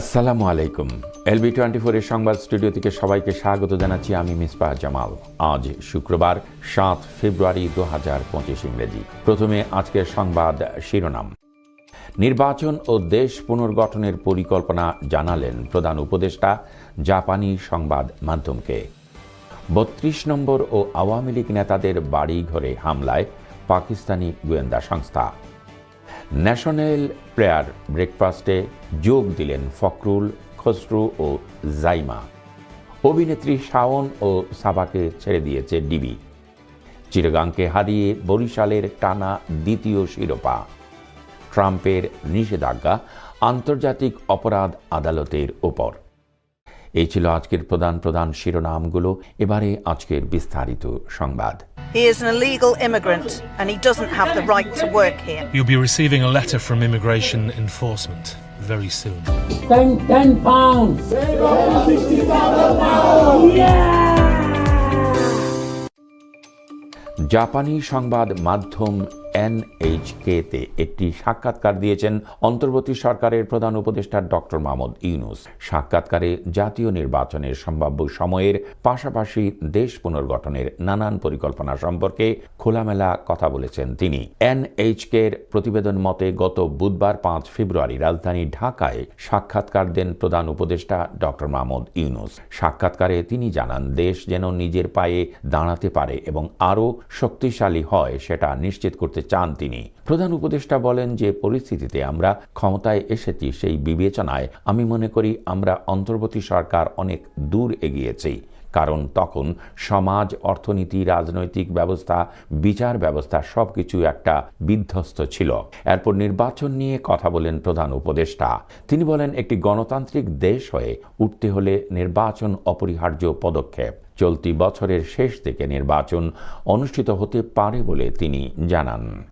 আসসালামু আলাইকুম। LB twenty ফোরের সংবাদ স্টুডিও থেকে সবাইকে স্বাগত জানাচ্ছি আমি মিসবাহ জামাল। আজ শুক্রবার, সাত ফেব্রুয়ারি দু হাজার পঁচিশ ইংরেজি। প্রথমে আজকের সংবাদ শিরোনাম। নির্বাচন ও দেশ পুনর্গঠনের পরিকল্পনা জানালেন প্রধান উপদেষ্টা, জাপানি সংবাদ মাধ্যমকে। বত্রিশ নম্বর ও আওয়ামী লীগ নেতাদের বাড়ি ঘরে হামলায় পাকিস্তানি গোয়েন্দা সংস্থা। ন্যাশনাল প্রেয়ার ব্রেকফাস্টে যোগ দিলেন ফখরুল, খসরু ও জাইমা। অভিনেত্রী শাওন ও সাবাকে ছেড়ে দিয়েছে ডিবি। চিরগাংকে হারিয়ে বরিশালের টানা দ্বিতীয় শিরোপা। ট্রাম্পের নিষেধাজ্ঞা আন্তর্জাতিক অপরাধ আদালতের ওপর। এই ছিল আজকের প্রধান প্রধান শিরোনামগুলো। এবারে আজকের বিস্তারিত সংবাদ। He is an illegal immigrant and he doesn't have the right to work here. You'll be receiving a letter from immigration enforcement very soon. 10, 10 pounds. জাপানি সংবাদ মাধ্যম এনএইচকেতে একটি সাক্ষাৎকার দিয়েছেন অন্তর্বর্তী সরকারের প্রধান উপদেষ্টা ডক্টর মাহমুদ ইউনুস। সাক্ষাৎকারে জাতীয় নির্বাচনের সম্ভাব্য সময়ের পাশাপাশি দেশ পুনর্গঠনের নানান পরিকল্পনা সম্পর্কে খোলামেলা কথা বলেছেন তিনি। এনএইচকের প্রতিবেদন মতে, গত বুধবার পাঁচ ফেব্রুয়ারি রাজধানী ঢাকায় সাক্ষাৎকার দেন প্রধান উপদেষ্টা ডক্টর মাহমুদ ইউনুস। সাক্ষাৎকারে তিনি জানান, দেশ যেন নিজের পায়ে দাঁড়াতে পারে এবং আরও শক্তিশালী হয় সেটা নিশ্চিত করতে চান তিনি। প্রধান উপদেষ্টা বলেন যে, পরিস্থিতিতে আমরা ক্ষমতায় এসেছি সেই বিবেচনায় আমি মনে করি আমরা অন্তর্বর্তী সরকার অনেক দূর এগিয়েছি। কারণ তখন সমাজ, অর্থনীতি, রাজনৈতিক ব্যবস্থা, বিচার ব্যবস্থা সবকিছু একটা বিধ্বস্ত ছিল। এরপর নির্বাচন নিয়ে কথা বলেন প্রধান উপদেষ্টা। তিনি বলেন, একটি গণতান্ত্রিক দেশ হয়ে উঠতে হলে নির্বাচন অপরিহার্য পদক্ষেপ। চলতি বছরের শেষ থেকে নির্বাচন অনুষ্ঠিত হতে পারে বলে তিনি জানান।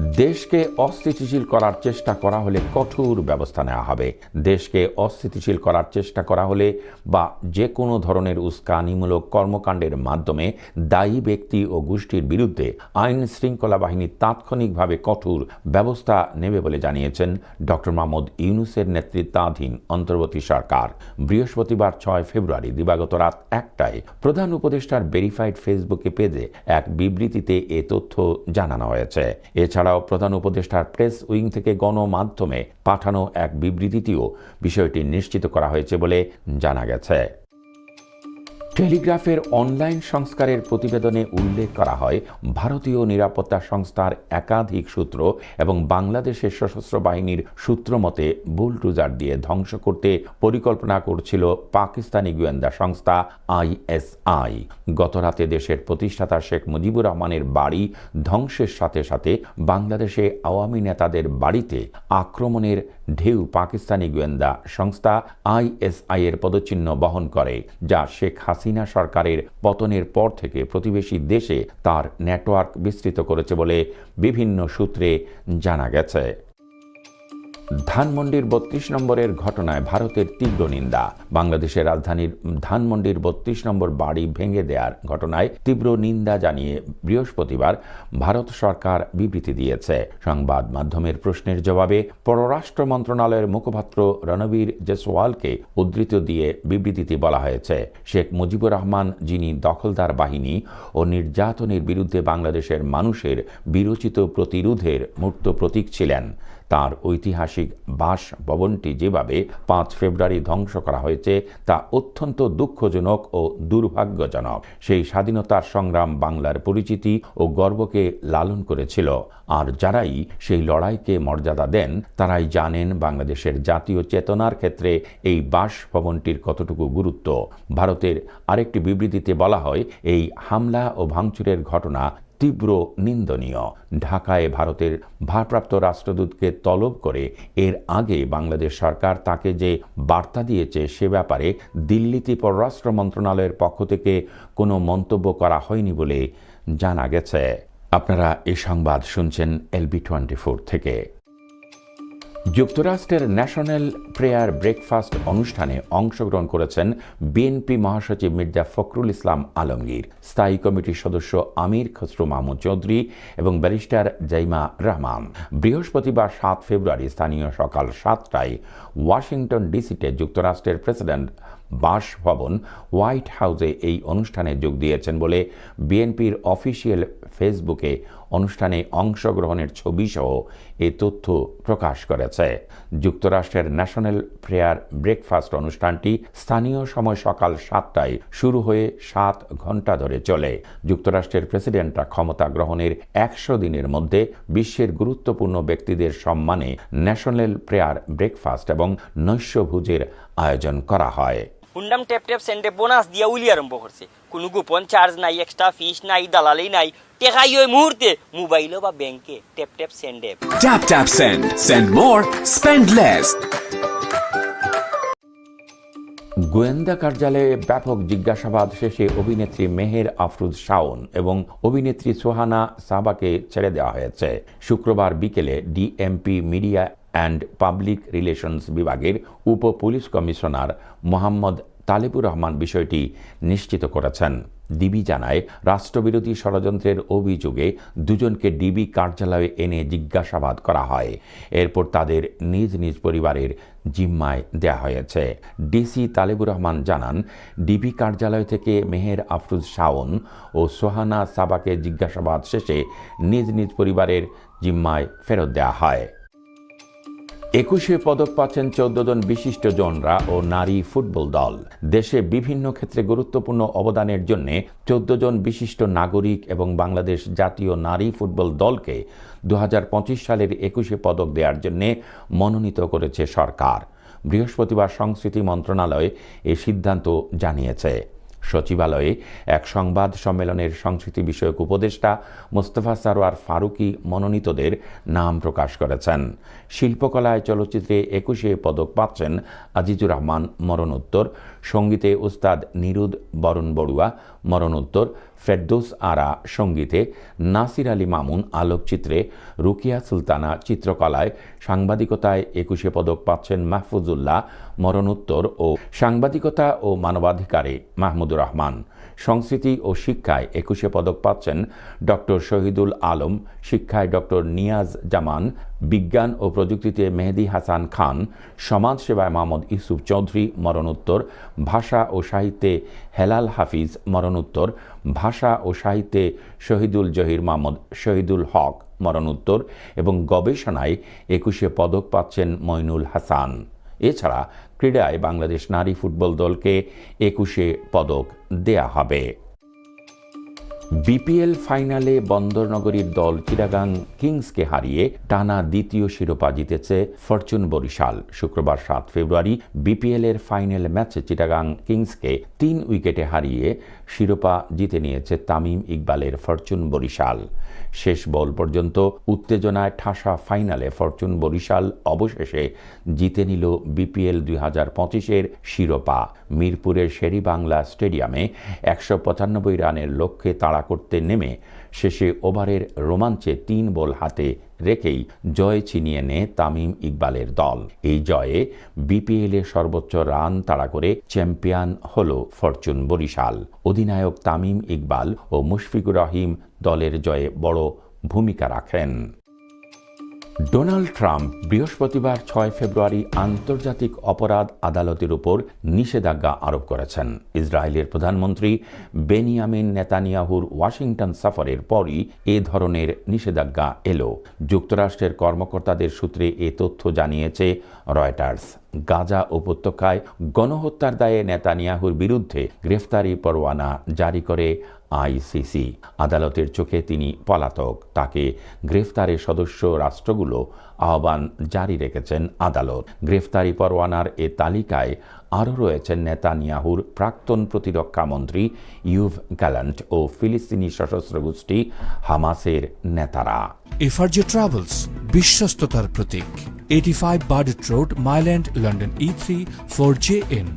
দেশকে অস্থিতিশীল করার চেষ্টা করা হলে কঠোর ব্যবস্থা নেওয়া হবে। দেশকে অস্থিতিশীল করার চেষ্টা করা হলে বা যে কোনো ধরনের উস্কানিমূলক কর্মকাণ্ডের মাধ্যমে দায়ী ব্যক্তি ও গোষ্ঠীর বিরুদ্ধে আইন শৃঙ্খলা বাহিনী তাৎক্ষণিকভাবে কঠোর ব্যবস্থা নেবে বলে জানিয়েছেন ডক্টর মাহমুদ ইউনুসের নেতৃত্বাধীন অন্তর্বর্তী সরকার। বৃহস্পতিবার ছয় ফেব্রুয়ারি দিবাগত রাত একটায় প্রধান উপদেষ্টার ভেরিফাইড ফেসবুকে পেজে এক বিবৃতিতে এ তথ্য জানানো হয়েছে। এছাড়াও প্রধান উপদেষ্টার প্রেস উইং থেকে গণমাধ্যমে পাঠানো এক বিবৃতিতেও বিষয়টি নিশ্চিত করা হয়েছে বলে জানা গেছে। টেলিগ্রাফের অনলাইন সংস্কারের প্রতিবেদনে উল্লেখ করা হয়, ভারতীয় নিরাপত্তা সংস্থার একাধিক সূত্র এবং বাংলাদেশের সশস্ত্র বাহিনীর সূত্র মতে, বুলডুজার দিয়ে ধ্বংস করতে পরিকল্পনা করছিল পাকিস্তানি গোয়েন্দা সংস্থা আইএসআই। গতরাতে দেশের প্রতিষ্ঠাতা শেখ মুজিবুর রহমানের বাড়ি ধ্বংসের সাথে সাথে বাংলাদেশে আওয়ামী নেতাদের বাড়িতে আক্রমণের ঢেউ পাকিস্তানি গোয়েন্দা সংস্থা আইএসআইয়ের পদচিহ্ন বহন করে, যা শেখ হাসিনা সরকারের পতনের পর থেকে প্রতিবেশী দেশে তার নেটওয়ার্ক বিস্তৃত করেছে বলে বিভিন্ন সূত্রে জানা গেছে। ধানমন্ডির বত্রিশ নম্বরের ঘটনায় ভারতের তীব্র নিন্দা। বাংলাদেশের রাজধানীর ধানমন্ডির বত্রিশ নম্বর বাড়ি ভেঙে দেওয়ার ঘটনায় তীব্র নিন্দা জানিয়ে বৃহস্পতিবার ভারত সরকার বিবৃতি দিয়েছে। সংবাদ মাধ্যমের প্রশ্নের জবাবে পররাষ্ট্র মন্ত্রণালয়ের মুখপাত্র রণবীর জেসওয়ালকে উদ্ধৃত দিয়ে বিবৃতিতে বলা হয়েছে। শেখ মুজিবুর রহমান, যিনি দখলদার বাহিনী ও নির্যাতনের বিরুদ্ধে বাংলাদেশের মানুষের বিরোচিত প্রতিরোধের মূর্ত প্রতীক ছিলেন। তার ঐতিহাসিক বাস ভবনটি যেভাবে পাঁচ ফেব্রুয়ারি ধ্বংস করা হয়েছে, তা অত্যন্ত দুঃখজনক ও দুর্ভাগ্যজনক। সেই স্বাধীনতার সংগ্রাম বাংলার পরিচিতি ও গর্বকে লালন করেছিল। আর যারাই সেই লড়াইকে মর্যাদা দেন, তারাই জানেন বাংলাদেশের জাতীয় চেতনার ক্ষেত্রে এই বাসভবনটির কতটুকু গুরুত্ব। ভারতের আরেকটি বিবৃতিতে বলা হয়, এই হামলা ও ভাঙচুরের ঘটনা তীব্র নিন্দনীয়। ঢাকায় ভারতের ভারপ্রাপ্ত রাষ্ট্রদূতকে তলব করে এর আগে বাংলাদেশ সরকার তাকে যে বার্তা দিয়েছে সে ব্যাপারে দিল্লিতে পররাষ্ট্র মন্ত্রণালয়ের পক্ষ থেকে কোনো মন্তব্য করা হয়নি বলে জানা গেছে। আপনারা এ সংবাদ শুনছেন এলবি টোয়েন্টি থেকে। যুক্তরাষ্ট্রের ন্যাশনাল প্রেয়ার ব্রেকফাস্ট অনুষ্ঠানে অংশগ্রহণ করেছেন বিএনপি মহাসচিব মির্জা ফখরুল ইসলাম আলমগীর, স্থায়ী কমিটির সদস্য আমির খসরু মাহমুদ চৌধুরী এবং ব্যারিস্টার জাইমা রহমান। বৃহস্পতিবার সাত ফেব্রুয়ারি স্থানীয় সকাল সাতটায় ওয়াশিংটন ডিসিতে যুক্তরাষ্ট্রের প্রেসিডেন্ট বাসভবন হোয়াইট হাউসে এই অনুষ্ঠানে যোগ দিয়েছেন বলে বিএনপির অফিসিয়াল ফেসবুকে অনুষ্ঠানে অংশগ্রহণের ছবি সহ এ তথ্য প্রকাশ করেছে। যুক্তরাষ্ট্রের ন্যাশনাল প্রেয়ার ব্রেকফাস্ট অনুষ্ঠানটি স্থানীয় সময় সকাল সাতটায় শুরু হয়ে সাত ঘণ্টা ধরে চলে। যুক্তরাষ্ট্রের প্রেসিডেন্টরা ক্ষমতা গ্রহণের একশো দিনের মধ্যে বিশ্বের গুরুত্বপূর্ণ ব্যক্তিদের সম্মানে ন্যাশনাল প্রেয়ার ব্রেকফাস্ট এবং নৈশভোজের আয়োজন করা হয়। হুন্ডাম টেপ টেপ সেন্টে বোনাস দিয়া উলি আরম্ভ করছে কোনো গোপন চার্জ নাই এক্সট্রা ফিস নাই দালালি নাই টেকাই ওই মুহূর্তে মোবাইলও বা ব্যাংকে ট্যাপ ট্যাপ সেন্ডে Tap tap send. Send more, spend less. গোয়েন্দা কার্যালয়ে ব্যাপক জিজ্ঞাসাবাদ শেষে অভিনেত্রী মেহের আফরুজ শাওন এবং অভিনেত্রী সোহানা সাবাকে ছেড়ে দেওয়া হয়েছে। শুক্রবার বিকেলে DMP media and public relations বিভাগের উপ পুলিশ কমিশনার মোহাম্মদ তালেবুর রহমান বিষয়টি নিশ্চিত করেছেন। ডিবি জানায়, রাষ্ট্রবিরোধী ষড়যন্ত্রের অভিযোগে দুজনকে ডিবি কার্যালয়ে এনে জিজ্ঞাসাবাদ করা হয়। এরপর তাদের নিজ নিজ পরিবারের জিম্মায় দেয়া হয়েছে। ডিসি তালেবুর রহমান জানান, ডিবি কার্যালয় থেকে মেহের আফরুজ শাওন ও সোহানা সাবাকে জিজ্ঞাসাবাদ শেষে নিজ নিজ পরিবারের জিম্মায় ফেরত দেওয়া হয়। একুশে পদক পাচ্ছেন চোদ্দ জন বিশিষ্ট জনরা ও নারী ফুটবল দল। দেশে বিভিন্ন ক্ষেত্রে গুরুত্বপূর্ণ অবদানের জন্য চোদ্দ জন বিশিষ্ট নাগরিক এবং বাংলাদেশ জাতীয় নারী ফুটবল দলকে দু হাজার পঁচিশ সালের একুশে পদক দেওয়ার জন্য মনোনীত করেছে সরকার। বৃহস্পতিবার সংস্কৃতি মন্ত্রণালয় এ সিদ্ধান্ত জানিয়েছে। সচিবালয়ে এক সংবাদ সম্মেলনের সংস্কৃতি বিষয়ক উপদেষ্টা মোস্তফা সারোয়ার ফারুকি মনোনীতদের নাম প্রকাশ করেছেন। শিল্পকলায় চলচ্চিত্রে একুশে পদক পাচ্ছেন আজিজুর রহমান মরণোত্তর, সঙ্গীতে উস্তাদ নিরুদ বরণ বড়ুয়া মরণোত্তর ফেরদৌস আরা সঙ্গীতে নাসির আলী মামুন আলোকচিত্রে রুকিয়া সুলতানা চিত্রকলায় সাংবাদিকতায় একুশে পদক পাচ্ছেন মাহফুজুল্লাহ মরণোত্তর ও সাংবাদিকতা ও মানবাধিকারে মাহমুদুর রহমান। সংস্কৃতি ও শিক্ষায় একুশে পদক পাচ্ছেন ডক্টর শহীদুল আলম, শিক্ষায় ডক্টর নিয়াজ জামান, বিজ্ঞান ও প্রযুক্তিতে মেহেদি হাসান খান, সমাজসেবায় মোহাম্মদ ইউসুফ চৌধুরী মরণোত্তর, ভাষা ও সাহিত্যে হেলাল হাফিজ মরণোত্তর, ভাষা ও সাহিত্যে শহীদুল জহির মোহাম্মদ শহীদুল হক মরণোত্তর এবং গবেষণায় একুশে পদক পাচ্ছেন মইনুল হাসান। এছাড়া ক্রীড়ায় বাংলাদেশ নারী ফুটবল দলকে একুশে পদক দেয়া হবে। বিপিএল ফাইনালে বন্দরনগরীর দল চিটাগাং কিংসকে হারিয়ে টানা দ্বিতীয় শিরোপা জিতেছে ফরচুন বরিশাল। শুক্রবার সাত ফেব্রুয়ারি বিপিএল এর ফাইনাল ম্যাচে চিটাগাং কিংসকে তিন উইকেটে হারিয়ে শিরোপা জিতে নিয়েছে তামিম ইকবালের ফরচুন বরিশাল। শেষ বল পর্যন্ত উত্তেজনায় ঠাসা ফাইনালে ফরচুন বরিশাল অবশেষে জিতে নিল বিপিএল দুই হাজার পঁচিশের শিরোপা। মিরপুরের শেরিবাংলা স্টেডিয়ামে একশো পঁচানব্বই রানের লক্ষ্যে তাড়া করতে নেমে শেষে ওভারের রোমাঞ্চে তিন বল হাতে রেখেই জয় ছিনিয়ে নেয় তামিম ইকবালের দল। এই জয়ে বিপিএলে সর্বোচ্চ রান তাড়া করে চ্যাম্পিয়ন হল ফরচুন বরিশাল। অধিনায়ক তামিম ইকবাল ও মুশফিকুর রহিম দলের জয়ে বড় ভূমিকা রাখেন। ডোনাল্ড ট্রাম্প বৃহস্পতিবার ছয় ফেব্রুয়ারি আন্তর্জাতিক অপরাধ আদালতের উপর নিষেধাজ্ঞা আরোপ করেছেন। ইসরায়েলের প্রধানমন্ত্রী বেনিয়ামিন নেতানিয়াহুর ওয়াশিংটন সফরের পরই এ ধরনের নিষেধাজ্ঞা এলো। যুক্তরাষ্ট্রের কর্মকর্তাদের সূত্রে এ তথ্য জানিয়েছে রয়টার্স। গাজা উপত্যকায় গণহত্যার দায়ে নেতানিয়াহুর বিরুদ্ধে গ্রেফতারি পরোয়ানা জারি করে আইসিসি। আদালতের চোখে তিনি পলাতক। তাকে গ্রেফতারের সদস্য রাষ্ট্রগুলো আহ্বান জারি রেখেছেন আদালত। গ্রেফতারি পরোয়ানার এ তালিকায় আরও রয়েছেন নেতানিয়াহুর প্রাক্তন প্রতিরক্ষা মন্ত্রী ইউভ গ্যালান্ট ও ফিলিস্তিনি সশস্ত্র গোষ্ঠী হামাসের নেতারা। এফআরজে ট্রাভেলস বিশ্বস্ততার প্রতীক। Eighty five Burdett road Mile End London E three four J N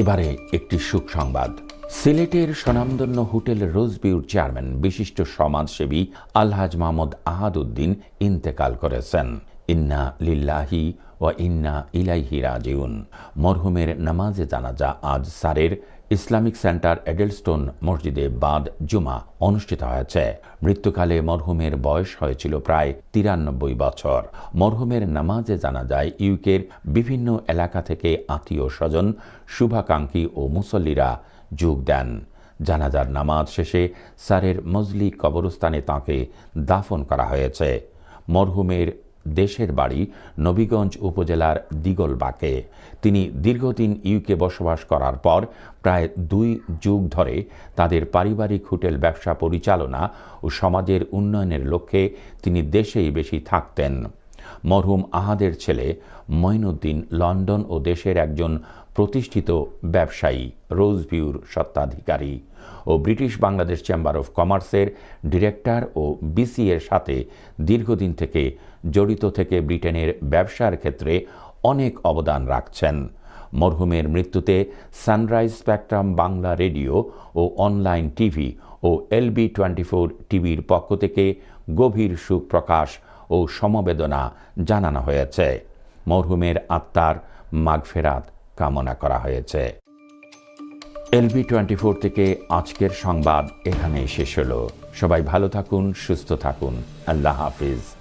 এবারে একটি সুখ সংবাদ। সিলেটের স্বনামধন্য হোটেল রোজবিউর চেয়ারম্যান, বিশিষ্ট সমাজসেবী আলহাজ মাহমুদ আহাদুদ্দিন ইন্তেকাল করেছেন। ইন্না লিল্লাহি ও ইন্না ইলাইহি রাজিউন। মরহুমের নামাজে জানাজা আজ সারের ইসলামিক সেন্টার এডেলস্টোন মসজিদে বাদ জুমা অনুষ্ঠিত হয়েছে। মৃত্যুকালে মরহুমের বয়স হয়েছিল প্রায় তিরানব্বই বছর। মরহুমের নামাজে জানা যায় ইউকের বিভিন্ন এলাকা থেকে আত্মীয় স্বজন, শুভাকাঙ্ক্ষী ও মুসল্লিরা যোগ দেন। জানাজার নামাজ শেষে সারের মজলি কবরস্থানে তাঁকে দাফন করা হয়েছে। মরহুমের দেশের বাড়ি নবীগঞ্জ উপজেলার দিগলবাকে। তিনি দীর্ঘদিন ইউকে বসবাস করার পর প্রায় দুই যুগ ধরে তাদের পারিবারিক হোটেল ব্যবসা পরিচালনা ও সমাজের উন্নয়নের লক্ষ্যে তিনি দেশেই বেশি থাকতেন। মরহুম আহাদের ছেলে মঈনুদ্দিন লন্ডন ও দেশের একজন প্রতিষ্ঠিত ব্যবসায়ী, রোজভিউর সত্ত্বাধিকারী ও ব্রিটিশ বাংলাদেশ চেম্বার অফ কমার্সের ডিরেক্টর ও বিসি এর সাথে দীর্ঘদিন থেকে জড়িত থেকে ব্রিটেনের ব্যবসার ক্ষেত্রে অনেক অবদান রাখছেন। মরহুমের মৃত্যুতে সানরাইজ স্পেকট্রাম বাংলা রেডিও ও অনলাইন টিভি ও এলবি টোয়েন্টি ফোর টিভির পক্ষ থেকে গভীর সুখ প্রকাশ ও সমবেদনা জানানো হয়েছে। মরহুমের আত্মার মাগফেরাত কামনা করা হয়েছে। এলবি টোয়েন্টি ফোর থেকে আজকের সংবাদ এখানেই শেষ হলো। সবাই ভালো থাকুন, সুস্থ থাকুন। আল্লাহ হাফিজ।